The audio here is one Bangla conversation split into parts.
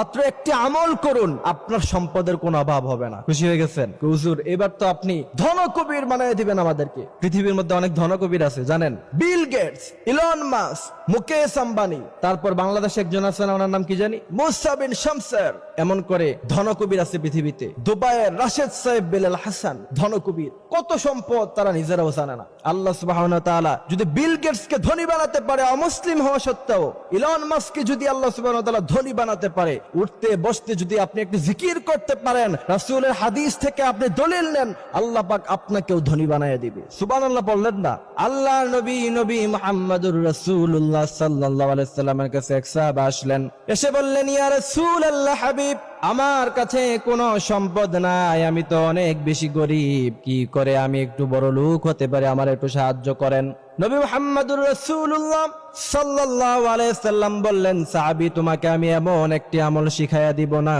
মাত্র একটি আমল করুন আপনার সম্পদের কোনো অভাব হবে না। খুশি হয়ে গেছেন? হুজুর এবার তো আপনি ধনকবির বানিয়ে দিবেন আমাদেরকে। পৃথিবীর মধ্যে অনেক ধনকবির আছে জানেন? Bill Gates Elon Musk Mukesh Ambani তারপর বাংলাদেশে একজন আছেন ওনার নাম কি জানি? মুসাবিন শামসার। এমন করে ধনকবির আছে পৃথিবীতে। দুবাইয়ের রাশেদ সাহেব বেলাল হাসান, ধনকবির। কত সম্পদ তারা নিজেরাও জানে না। আল্লাহ ওয়া যদি বিল গেটস কে ধনী বানাতে পারে, অমুসলিম হওয়া সত্ত্বেও, ইলন মাস্ককে যদি আল্লাহ ওয়া ধনী বানাতে পারে, উঠতে, বসতে যদি আপনি একটু জিকির করতে পারেন, রাসূলের হাদিস থেকে আপনি দলিল নেন, আল্লাহ পাক আপনাকেও ধনী বানায় দিবে। সুবহানাল্লাহ বললেন না। আল্লাহ নবী নবী মুহাম্মদুর রাসূলুল্লাহ সাল্লাল্লাহু আলাইহি সাল্লামের কাছে এক সাহাবা আসলেন। এসে বললেন, ইয়া রাসূলুল্লাহ হাবিব আমার কাছে কোনো সম্পদ নাই, আমি তো অনেক বেশি গরিব। কি করে আমি একটু বড় লোক হতে পারি? আমার একটু সাহায্য করেন। নবী মোহাম্মদুর রসুল্লাহ সাল্লাহ আলাইসাল্লাম বললেন, সাহাবি, তোমাকে আমি এমন একটি আমল শিখাইয়া দিব না,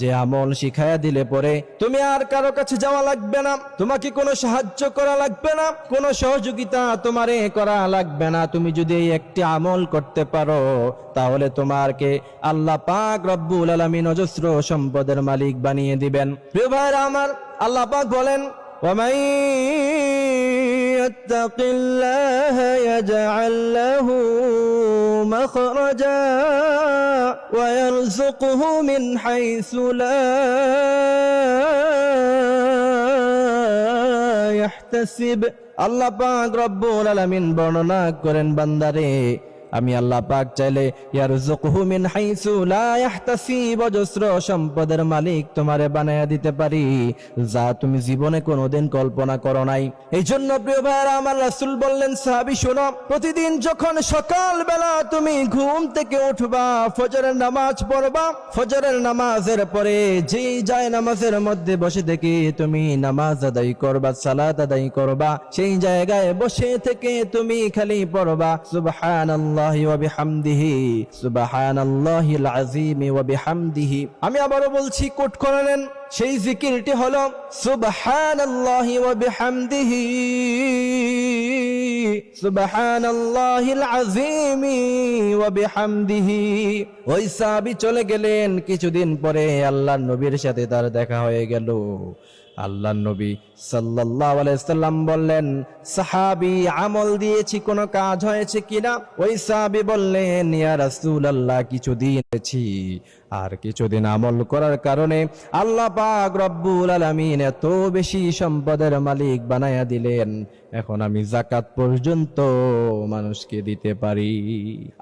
যে আমল শিখাইয়া দিলে পরে তুমি আর কারও কাছে যাওয়া লাগবে না, তোমাকে কোনো সাহায্য করা লাগবে না, কোনো সহযোগিতা করা লাগবে না। তুমি যদি এই একটি আমল করতে পারো, তাহলে তোমারকে আল্লাহ পাক রব্বুল আলমী নজস্র সম্পদের মালিক বানিয়ে দিবেন। প্রিয় আমার, আল্লাহ পাক বলেন ওমাই يتق الله يجعل له مخرجا ويرزقه من حيث لا يحتسب আল্লাহ পাক রব্বুল আলামিন বর্ণনা করেন বান্দারে আমি আল্লাহ পাক চাইলে, ইয়ারযুকুহু মিন হাইসু লা ইয়াহতাসিব অজস্র সম্পদের মালিক তোমারে বানায়া দিতে পারি, যা তুমি জীবনে কোনোদিন কল্পনা করো নাই। এই জন্য প্রিয় ভাইরা আমার রাসূল বললেন, সাহাবী, শোনো, প্রতিদিন যখন সকাল বেলা তুমি ঘুম থেকে উঠবা, ফজরের নামাজ পড়বা, ফজরের নামাজের পরে যেই যায় নামাজের মধ্যে বসে থেকে তুমি নামাজ আদায় করবা, সালাত আদায় করবা, সেই জায়গায় বসে থেকে তুমি খালি পড়বা। সুবহানাল্লাহি। আমি আবারও বলছি কোট করে নেন সেই জিকিরটি হলো, সুবহানাল্লাহি ওই চলে গেলেন। কিছুদিন পরে আল্লাহর নবীর সাথে তার দেখা হয়ে গেল। আল্লাহ নবী সাল্লাম বললেন, সাহাবি, আমল দিয়েছি, কোনো কাজ হয়েছে কিনা? ওই সাহাবী বললেন, ইয়া রাসূলুল্লাহ, কিছুদিন দিয়েছি আর কিছুদিন আমল করার কারণে আল্লাহ পাক রব্বুল আলামিন এত বেশি সম্পদের মালিক বানায়া দিলেন, এখন আমি জাকাত পর্যন্ত মানুষকে দিতে পারি।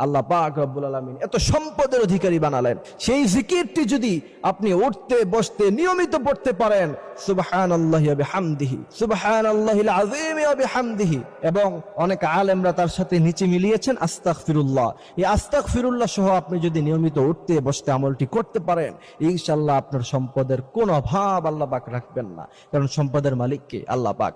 আল্লাহ পাক রব্বুল আলামিন এত সম্পদের অধিকারী বানালেন। সেই জিকিরটি যদি আপনি উঠতে, বসতে নিয়মিত পড়তে পারেন সুবহানাল্লাহি ওয়া হামদিহি সুবহানাল্লাহিল আযীম ওয়া বিহামদিহি। এবং অনেক আলেমরা তার সাথে নিচে মিলিয়েছেন, আস্তাগফিরুল্লাহ। এই আস্তাগফিরুল্লাহ সহ আপনি যদি নিয়মিত উঠতে, বসতে আমলটি করতে পারেন ইনশাল্লাহ আপনার সম্পদের কোন অভাব আল্লাহ পাক রাখবেন না। কারণ সম্পদের মালিককে আল্লাহ পাক।